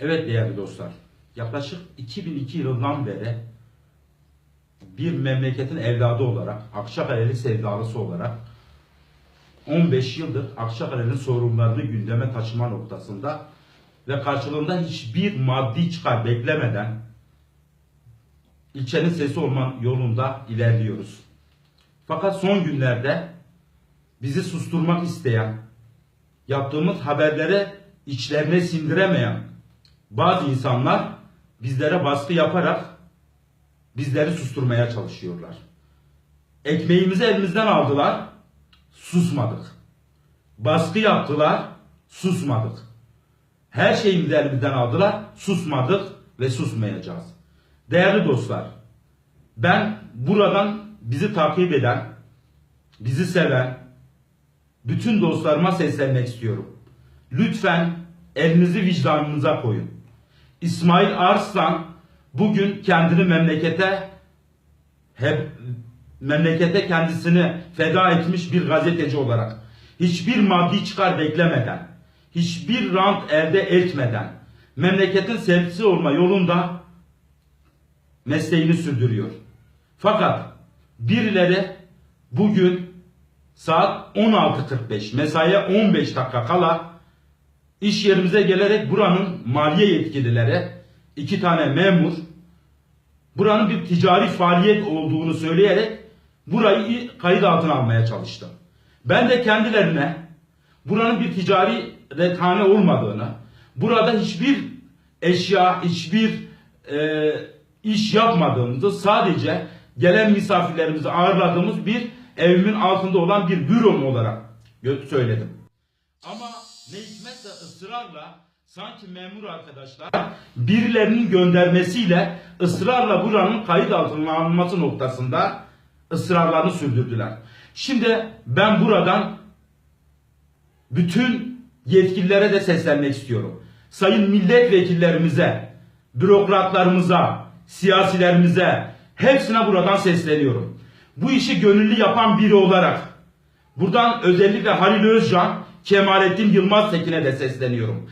Evet değerli dostlar, yaklaşık 2002 yılından beri bir memleketin evladı olarak, Akçakareli sevdalısı olarak 15 yıldır Akçakale'nin sorunlarını gündeme taşıma noktasında ve karşılığında hiçbir maddi çıkar beklemeden ilçenin sesi olma yolunda ilerliyoruz. Fakat son günlerde bizi susturmak isteyen, yaptığımız haberlere içlerine sindiremeyen bazı insanlar bizlere baskı yaparak bizleri susturmaya çalışıyorlar. Ekmeğimizi elimizden aldılar, susmadık. Baskı yaptılar, susmadık. Her şeyimizi elimizden aldılar, susmadık ve susmayacağız. Değerli dostlar, ben buradan bizi takip eden, bizi seven, bütün dostlarıma seslenmek istiyorum. Lütfen elinizi vicdanınıza koyun. İsmail Arslan bugün kendini memlekete hep memlekete kendisini feda etmiş bir gazeteci olarak hiçbir maddi çıkar beklemeden, hiçbir rant elde etmeden memleketin sevgisi olma yolunda mesleğini sürdürüyor. Fakat birileri bugün saat 16.45 mesaiye 15 dakika kala iş yerimize gelerek buranın maliye yetkilileri iki tane memur buranın bir ticari faaliyet olduğunu söyleyerek burayı kayıt altına almaya çalıştı. Ben de kendilerine buranın bir ticari rethane olmadığını, burada hiçbir eşya, hiçbir e, iş yapmadığımızı, sadece gelen misafirlerimizi ağırladığımız bir evimin altında olan bir bürom olarak söyledim. Ama ne hikmetse ısrarla sanki memur arkadaşlar birilerinin göndermesiyle ısrarla buranın kayıt altına alınması noktasında ısrarlarını sürdürdüler. Şimdi ben buradan bütün yetkililere de seslenmek istiyorum. Sayın milletvekillerimize, bürokratlarımıza, siyasilerimize hepsine buradan sesleniyorum. Bu işi gönüllü yapan biri olarak buradan özellikle Halil Özcan, Kemalettin Yılmaz Tekin'e de sesleniyorum.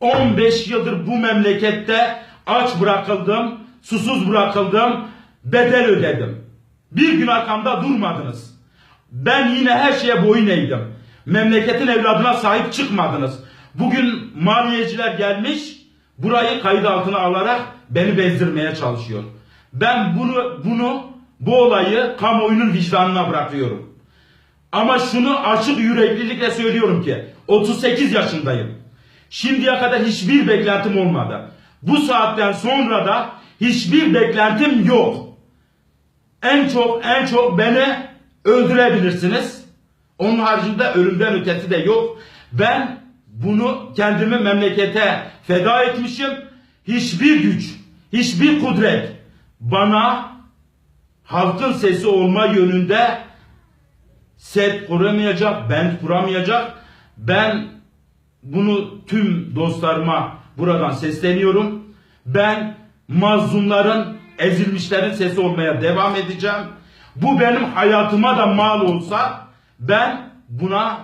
15 yıldır bu memlekette aç bırakıldım, susuz bırakıldım, bedel ödedim. Bir gün arkamda durmadınız. Ben yine her şeye boyun eğdim. Memleketin evladına sahip çıkmadınız. Bugün maliyeciler gelmiş, burayı kayıt altına alarak beni bezdirmeye çalışıyor. Ben bunu bunu bu olayı kamuoyunun vicdanına bırakıyorum. Ama şunu açık yüreklilikle söylüyorum ki 38 yaşındayım. Şimdiye kadar hiçbir beklentim olmadı. Bu saatten sonra da hiçbir beklentim yok. En çok en çok beni öldürebilirsiniz. Onun haricinde ölümden ötesi de yok. Ben bunu kendimi memlekete feda etmişim. Hiçbir güç, hiçbir kudret bana halkın sesi olma yönünde set kuramayacak, bent kuramayacak. Ben bunu tüm dostlarıma buradan sesleniyorum. Ben mazlumların, ezilmişlerin sesi olmaya devam edeceğim. Bu benim hayatıma da mal olsa ben buna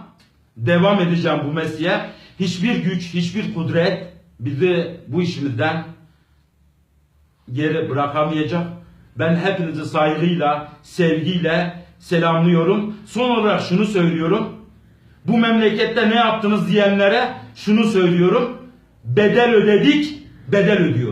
devam edeceğim bu mesleğe. Hiçbir güç, hiçbir kudret bizi bu işimizden geri bırakamayacak. Ben hepinizi saygıyla, sevgiyle selamlıyorum. Son olarak şunu söylüyorum. Bu memlekette ne yaptınız diyenlere şunu söylüyorum. Bedel ödedik, bedel ödüyoruz.